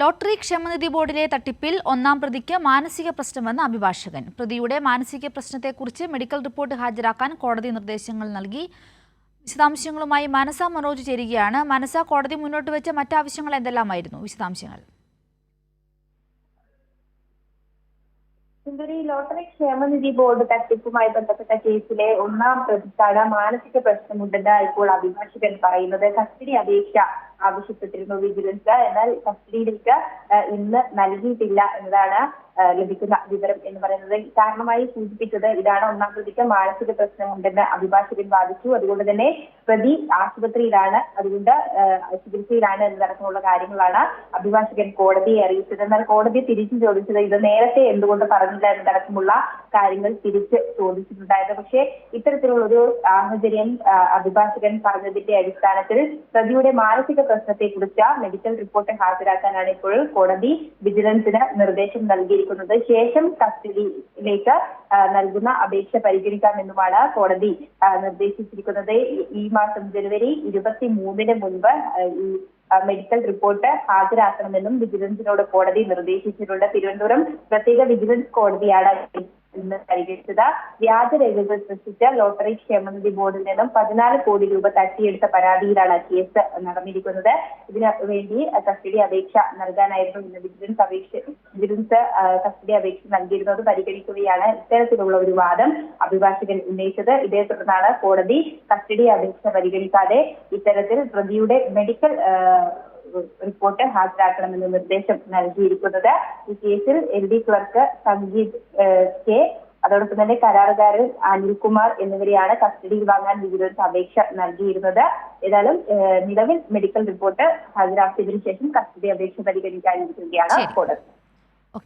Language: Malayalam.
ലോട്ടറി ക്ഷേമനിധി ബോർഡിലെ തട്ടിപ്പിൽ ഒന്നാം പ്രതിക്ക് മാനസിക പ്രശ്നമെന്ന് അഭിഭാഷകൻ. പ്രതിയുടെ മാനസിക പ്രശ്നത്തെക്കുറിച്ച് മെഡിക്കൽ റിപ്പോർട്ട് ഹാജരാക്കാൻ കോടതി നിർദ്ദേശങ്ങൾ നൽകി. വിശദാംശങ്ങളുമായി മനസ മനോജ് ചേരുകയാണ്. മനസ കോടതി മുന്നോട്ട് വെച്ച മറ്റാവശ്യങ്ങൾ എന്തെല്ലാമായിരുന്നു? വിശദാംശങ്ങൾ. സുന്ദരി ലോട്ടറി ക്ഷേമനിധി ബോർഡ് തട്ടിപ്പുമായി ബന്ധപ്പെട്ട കേസിലെ ഒന്നാം പ്രതിക്കാണ് മാനസിക പ്രശ്നമുണ്ടെന്ന് ഇപ്പോൾ അഭിഭാഷകൻ പറയുന്നത്. കസ്റ്റഡി അപേക്ഷ ആവശ്യപ്പെട്ടിരുന്നു വിജിലൻസ് എന്നാൽ കസ്റ്റഡിയിലേക്ക് ഇന്ന് നൽകിയിട്ടില്ല എന്നതാണ് ലഭിക്കുന്ന വിവരം എന്ന് പറയുന്നത്. കാരണമായി സൂചിപ്പിച്ചത് ഇതാണ്. ഒന്നാം പ്രതിക്ക് മാനസിക പ്രശ്നമുണ്ടെന്ന് അഭിഭാഷകൻ വാദിച്ചു. അതുകൊണ്ട് തന്നെ പ്രതി ആശുപത്രിയിലാണ്. അതുകൊണ്ട് ചികിത്സയിലാണ് എന്നതടക്കമുള്ള കാര്യങ്ങളാണ് അഭിഭാഷകൻ കോടതിയെ അറിയിച്ചത്. എന്നാൽ കോടതി തിരിച്ചു ചോദിച്ചത് ഇത് നേരത്തെ എന്തുകൊണ്ട് പറഞ്ഞില്ല എന്നതടക്കമുള്ള കാര്യങ്ങൾ തിരിച്ച് ചോദിച്ചിട്ടുണ്ടായിരുന്നു. പക്ഷേ ഇത്തരത്തിലുള്ള ഒരു സാഹചര്യം അഭിഭാഷകൻ പറഞ്ഞതിന്റെ അടിസ്ഥാനത്തിൽ പ്രതിയുടെ മാനസിക പ്രശ്നത്തെ കുറിച്ച് മെഡിക്കൽ റിപ്പോർട്ട് ഹാജരാക്കാനാണ് ഇപ്പോൾ കോടതി വിജിലൻസിന് നിർദ്ദേശം നൽകിയിരിക്കുന്നത്. ശേഷം കസ്റ്റഡിയിലേക്ക് നൽകുന്ന അപേക്ഷ പരിഗണിക്കാമെന്നുമാണ് കോടതി നിർദ്ദേശിച്ചിരിക്കുന്നത്. ഈ മാസം ജനുവരി ഇരുപത്തി മൂന്നിന് മുൻപ് ഈ മെഡിക്കൽ റിപ്പോർട്ട് ഹാജരാക്കണമെന്നും വിജിലൻസിനോട് കോടതി നിർദ്ദേശിച്ചിട്ടുണ്ട്. തിരുവനന്തപുരം പ്രത്യേക വിജിലൻസ് കോടതിയാണ് ഇന്ന് പരിഗണിച്ചത്. വ്യാജരേഖകൾ സൃഷ്ടിച്ച ലോട്ടറി ക്ഷേമനിധി ബോർഡിൽ നിന്നും പതിനാല് കോടി രൂപ തട്ടിയെടുത്ത പരാതിയിലാണ് കേസ് നടന്നിരിക്കുന്നത്. ഇതിന് വേണ്ടി കസ്റ്റഡി അപേക്ഷ നൽകാനായിരുന്നു ഇന്ന് വിജിലൻസ് അപേക്ഷ വിജിലൻസ് കസ്റ്റഡി അപേക്ഷ നൽകിയിരുന്നത് പരിഗണിക്കുകയാണ്. ഇത്തരത്തിലുള്ള ഒരു വാദം അഭിഭാഷകൻ ഉന്നയിച്ചത്. ഇതേ തുടർന്നാണ് കോടതി കസ്റ്റഡി അപേക്ഷ പരിഗണിക്കാതെ ഇത്തരത്തിൽ പ്രതിയുടെ മെഡിക്കൽ റിപ്പോർട്ട് ഹാജരാക്കണമെന്ന് നിർദ്ദേശം നൽകിയിരിക്കുന്നത്. ഈ കേസിൽ L D clerk Sangeeth K അതോടൊപ്പം തന്നെ കരാറുകാരൻ അനിൽകുമാർ എന്നിവരെയാണ് കസ്റ്റഡിയിൽ വാങ്ങാൻ വിജിലൻസ് അപേക്ഷ നൽകിയിരുന്നത്. ഏതായാലും നിലവിൽ മെഡിക്കൽ റിപ്പോർട്ട് ഹാജരാക്കിയതിനു ശേഷം കസ്റ്റഡി അപേക്ഷ പരിഗണിക്കാനിരിക്കുകയാണ്. കോടതി.